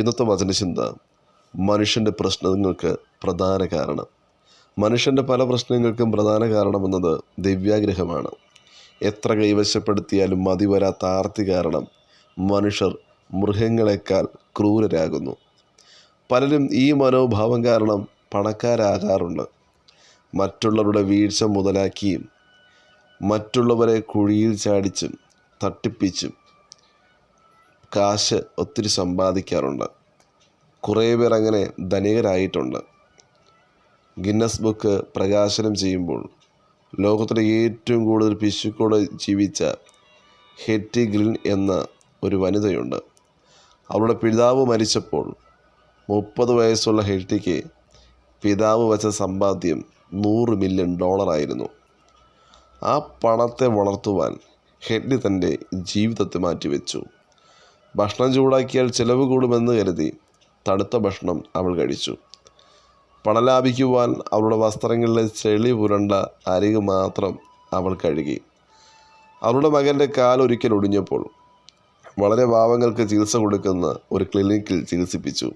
ഇന്നത്തെ വചനചിന്ത മനുഷ്യന്റെ പ്രശ്നങ്ങൾക്ക് പ്രധാന കാരണം. മനുഷ്യന്റെ പല പ്രശ്നങ്ങൾക്കും പ്രധാന കാരണമെന്നത് ദിവ്യാഗ്രഹമാണ്. എത്ര കൈവശപ്പെടുത്തിയാലും മതി വരാത്ത ആർത്തി കാരണം മനുഷ്യർ മൃഗങ്ങളെക്കാൾ ക്രൂരരാകുന്നു. പലരും ഈ മനോഭാവം കാരണം പണക്കാരാകാറുണ്ട്. മറ്റുള്ളവരുടെ വീഴ്ച മുതലാക്കിയും മറ്റുള്ളവരെ കുഴിയിൽ ചാടിച്ചും തട്ടിപ്പിച്ചും കാശ് ഒത്തിരി സമ്പാദിക്കാറുണ്ട്. കുറേ പേർ അങ്ങനെ ധനികരായിട്ടുണ്ട്. ഗിന്നസ് ബുക്ക് പ്രകാശനം ചെയ്യുമ്പോൾ ലോകത്തിലെ ഏറ്റവും കൂടുതൽ പിശുക്കോട് ജീവിച്ച ഹെറ്റി ഗ്രിൻ എന്ന ഒരു വനിതയുണ്ട്. അവളുടെ പിതാവ് മരിച്ചപ്പോൾ മുപ്പത് വയസ്സുള്ള ഹെറ്റിക്ക് പിതാവ് വച്ച സമ്പാദ്യം നൂറ് മില്യൺ ഡോളറായിരുന്നു. ആ പണത്തെ വളർത്തുവാൻ ഹെഡ്ലി തന്റെ ജീവിതത്തെ മാറ്റിവെച്ചു. ഭക്ഷണം ചൂടാക്കിയാൽ ചിലവ് കൂടുമെന്ന് കരുതി തണുത്ത ഭക്ഷണം അവൾ കഴിച്ചു. പണം ലാഭിക്കുവാൻ അവളുടെ വസ്ത്രങ്ങളിലെ ചെളി പുരണ്ട അരിക് മാത്രം അവൾ കഴുകി. അവളുടെ മകന്റെ കാലൊരിക്കൽ ഒടിഞ്ഞപ്പോൾ വളരെ പാവങ്ങൾക്ക് ചികിത്സ കൊടുക്കുന്ന ഒരു ക്ലിനിക്കിൽ ചികിത്സിപ്പിച്ചു.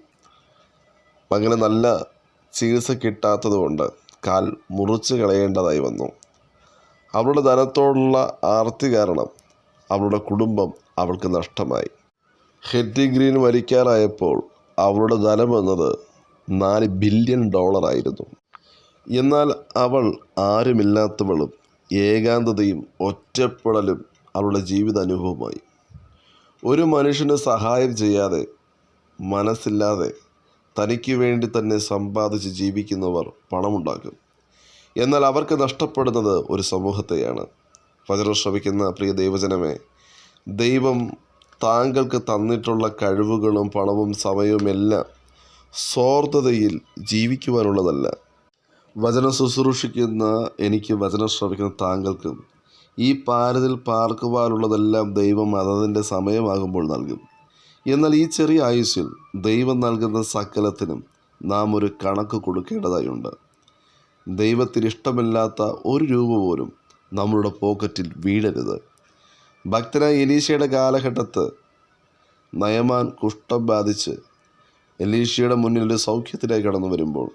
മകന് നല്ല ചികിത്സ കിട്ടാത്തതുകൊണ്ട് കാൽ മുറിച്ച് കളയേണ്ടതായി വന്നു. അവളുടെ ധനത്തോടുള്ള ആർത്തി കാരണം അവളുടെ കുടുംബം അവൾക്ക് നഷ്ടമായി. ഹെറ്റി ഗ്രീൻ മരിക്കാറായപ്പോൾ അവളുടെ ധനം എന്നത് നാല് ബില്യൺ ഡോളറായിരുന്നു. എന്നാൽ അവൾ ആരുമില്ലാത്തവളും ഏകാന്തതയും ഒറ്റപ്പെടലും അവളുടെ ജീവിത അനുഭവമായി ഒരു മനുഷ്യന് സഹായം ചെയ്യാതെ മനസ്സില്ലാതെ തനിക്ക് വേണ്ടി തന്നെ സമ്പാദിച്ച് ജീവിക്കുന്നവർ പണമുണ്ടാക്കും. എന്നാൽ അവർക്ക് നഷ്ടപ്പെടുന്നത് ഒരു സമൂഹത്തെയാണ്. വചനം ശ്രവിക്കുന്ന പ്രിയ ദൈവജനമേ ദൈവം താങ്കൾക്ക് തന്നിട്ടുള്ള കഴിവുകളും പണവും സമയവും എല്ലാം സ്വാർത്ഥതയിൽ ജീവിക്കുവാനുള്ളതല്ല. വചന ശുശ്രൂഷിക്കുന്ന എനിക്ക് വചനം ശ്രവിക്കുന്ന താങ്കൾക്കും ഈ പാരതിൽ പാർക്കുവാനുള്ളതെല്ലാം ദൈവം അതതിന്റെ സമയമാകുമ്പോൾ നൽകും. എന്നാൽ ഈ ചെറിയ ആയുസ്സിൽ ദൈവം നൽകുന്ന സകലത്തിനും നാം ഒരു കണക്ക് കൊടുക്കേണ്ടതായുണ്ട്. ദൈവത്തിന് ഇഷ്ടമില്ലാത്ത ഒരു രൂപ പോലും നമ്മളുടെ പോക്കറ്റിൽ വീഴരുത്. ഭക്തനായ എലീശയുടെ കാലഘട്ടത്ത് നയമാൻ കുഷ്ഠം ബാധിച്ച് എലീശയുടെ മുന്നിൽ ഒരു സൗഖ്യത്തിലേക്ക് കടന്നു വരുമ്പോൾ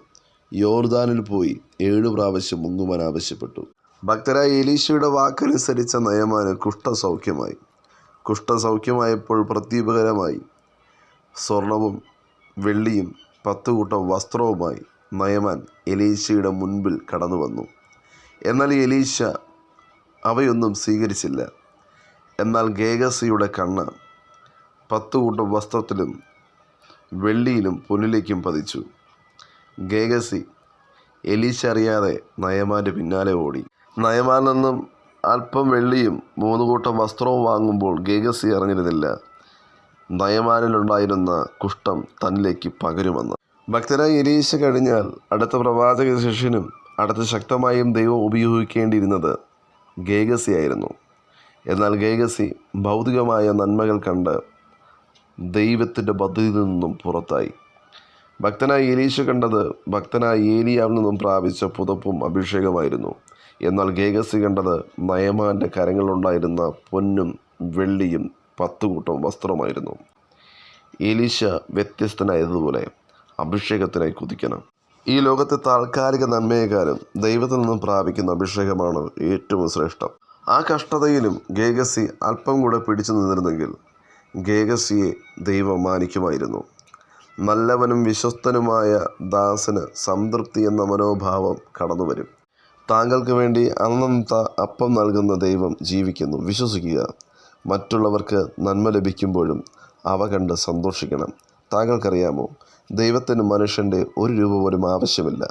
യോർദാനിൽ പോയി ഏഴ് പ്രാവശ്യം മുങ്ങുവാൻ ആവശ്യപ്പെട്ടു. ഭക്തരായ എലീശയുടെ വാക്കനുസരിച്ച നയമാന് കുഷ്ഠസൗഖ്യമായി. കുഷ്ഠസൗഖ്യമായപ്പോൾ പ്രതീപകരമായി. സ്വർണവും വെള്ളിയും പത്ത് കൂട്ടം വസ്ത്രവുമായി നയമാൻ എലീശയുടെ മുൻപിൽ കടന്നു വന്നു എന്നാൽ എലീശ അവയൊന്നും സ്വീകരിച്ചില്ല. എന്നാൽ ഗേഗസിയുടെ കണ്ണ് പത്തു കൂട്ടം വസ്ത്രത്തിലും വെള്ളിയിലും പൊന്നിലേക്കും പതിച്ചു. ഗേഗസി എലീശറിയാതെ നയമാന്റെ പിന്നാലെ ഓടി. നയമാൻ നിന്നും അല്പം വെള്ളിയും മൂന്ന് കൂട്ടം വസ്ത്രവും വാങ്ങുമ്പോൾ ഗേഗസി അറിഞ്ഞിരുന്നില്ല. നയമാനിലുണ്ടായിരുന്ന കുഷ്ഠം തന്നിലേക്ക് പകരുമെന്ന് ഭക്തരായി എലീശ കഴിഞ്ഞാൽ അടുത്ത പ്രവാചക ശിഷ്യനും അടുത്ത ശക്തമായും ദൈവം ഉപയോഗിക്കേണ്ടിയിരുന്നത് ഗേഗസി ആയിരുന്നു. എന്നാൽ ഗേഗസി ഭൗതികമായ നന്മകൾ കണ്ട് ദൈവത്തിന്റെ പദ്ധതിയിൽ നിന്നും പുറത്തായി. ഭക്തനായ ഏലീശ കണ്ടത് ഭക്തനായ ഏലിയാവിൽ നിന്നും പ്രാപിച്ച പുതപ്പും അഭിഷേകമായിരുന്നു. എന്നാൽ ഗേഗസി കണ്ടത് നയമാന്റെ കരങ്ങളുണ്ടായിരുന്ന പൊന്നും വെള്ളിയും പത്തുകൂട്ടം വസ്ത്രമായിരുന്നു. ഏലീശ വ്യത്യസ്തനായതുപോലെ അഭിഷേകത്തിനായി കുതിക്കണം. ഈ ലോകത്തെ താൽക്കാലിക നന്മയെക്കാളും ദൈവത്തിൽ നിന്നും പ്രാപിക്കുന്ന അഭിഷേകമാണ് ഏറ്റവും ശ്രേഷ്ഠം. ആ കഷ്ടതയിലും ഗേഗസി അല്പം കൂടെ പിടിച്ചു നിന്നിരുന്നെങ്കിൽ ഗേഗസിയെ ദൈവം മാനിക്കുമായിരുന്നു. നല്ലവനും വിശ്വസ്തനുമായ ദാസന് സംതൃപ്തി എന്ന മനോഭാവം കടന്നു വരും താങ്കൾക്ക് വേണ്ടി അന്നന്ത അപ്പം നൽകുന്ന ദൈവം ജീവിക്കുന്നു. വിശ്വസിക്കുക. മറ്റുള്ളവർക്ക് നന്മ ലഭിക്കുമ്പോഴും അവ കണ്ട് സന്തോഷിക്കണം. താങ്കൾക്കറിയാമോ? ദൈവത്തിന് മനുഷ്യന്റെ ഒരു രൂപ പോലും ആവശ്യമില്ല.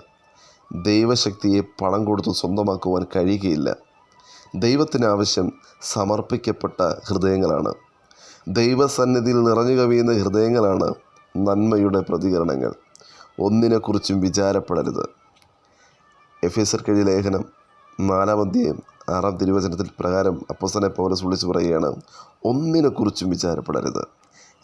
ദൈവശക്തിയെ പണം കൊടുത്ത് സ്വന്തമാക്കുവാൻ കഴിയുകയില്ല. ദൈവത്തിന് ആവശ്യം സമർപ്പിക്കപ്പെട്ട ഹൃദയങ്ങളാണ്. ദൈവസന്നിധിയിൽ നിറഞ്ഞു കവിയുന്ന ഹൃദയങ്ങളാണ് നന്മയുടെ പ്രതികരണങ്ങൾ. ഒന്നിനെക്കുറിച്ചും വിചാരപ്പെടരുത്. എഫ് എസ് കഴി ലേഖനം നാലാം അധ്യായം ആറാം തിരുവചനത്തിൽ പ്രകാരം അപ്പസനെ പൗരസ് വിളിച്ചു പറയുകയാണ് ഒന്നിനെക്കുറിച്ചും വിചാരപ്പെടരുത്.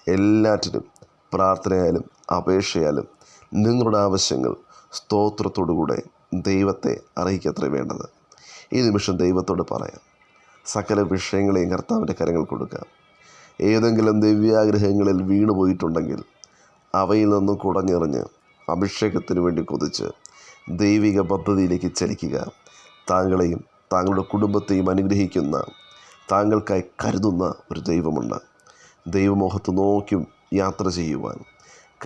എല്ലാറ്റിനും പ്രാർത്ഥനയാലും അപേക്ഷയാലും നിങ്ങളുടെ ആവശ്യങ്ങൾ സ്തോത്രത്തോടുകൂടെ ദൈവത്തെ അറിയിക്കത്രേ വേണ്ടത്. ഈ നിമിഷം ദൈവത്തോട് പറയാം. സകല വിഷയങ്ങളെയും കർത്താവിന്റെ കരങ്ങൾ കൊടുക്കാം ഏതെങ്കിലും ദിവ്യാഗ്രഹങ്ങളിൽ വീണുപോയിട്ടുണ്ടെങ്കിൽ അവയിൽ നിന്നും കുടഞ്ഞെറിഞ്ഞ് അഭിഷേകത്തിന് വേണ്ടി കൊതിച്ച് ദൈവിക പദ്ധതിയിലേക്ക് ചലിക്കുക. താങ്കളെയും താങ്കളുടെ കുടുംബത്തെയും അനുഗ്രഹിക്കുന്ന താങ്കൾക്കായി കരുതുന്ന ഒരു ദൈവമുണ്ട്. ദൈവമോഹത്ത് നോക്കി യാത്ര ചെയ്യുവാൻ.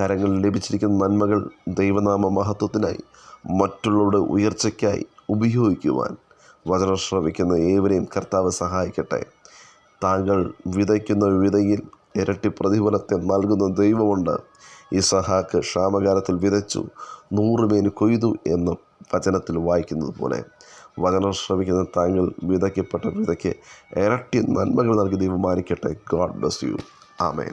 കരങ്ങളിൽ ലഭിച്ചിരിക്കുന്ന നന്മകൾ ദൈവനാമ മഹത്വത്തിനായി മറ്റുള്ളവരുടെ ഉയർച്ചയ്ക്കായി ഉപയോഗിക്കുവാൻ വചനം ശ്രമിക്കുന്ന ഏവരെയും കർത്താവ് സഹായിക്കട്ടെ. താങ്കൾ വിതയ്ക്കുന്ന വിതയിൽ ഇരട്ടി പ്രതിഫലത്തെ നൽകുന്ന ദൈവമുണ്ട്. ഇസഹാക്ക് ക്ഷാമകാലത്തിൽ വിതച്ചു നൂറുമേന് കൊയ്തു എന്ന് വചനത്തിൽ വായിക്കുന്നത് പോലെ. വചനം ശ്രമിക്കുന്ന താങ്കൾ വിതയ്ക്കപ്പെട്ട വിതയ്ക്ക് ഇരട്ടി നന്മകൾ നൽകി ദൈവം മാനിക്കട്ടെ. God bless you. ആമേൻ.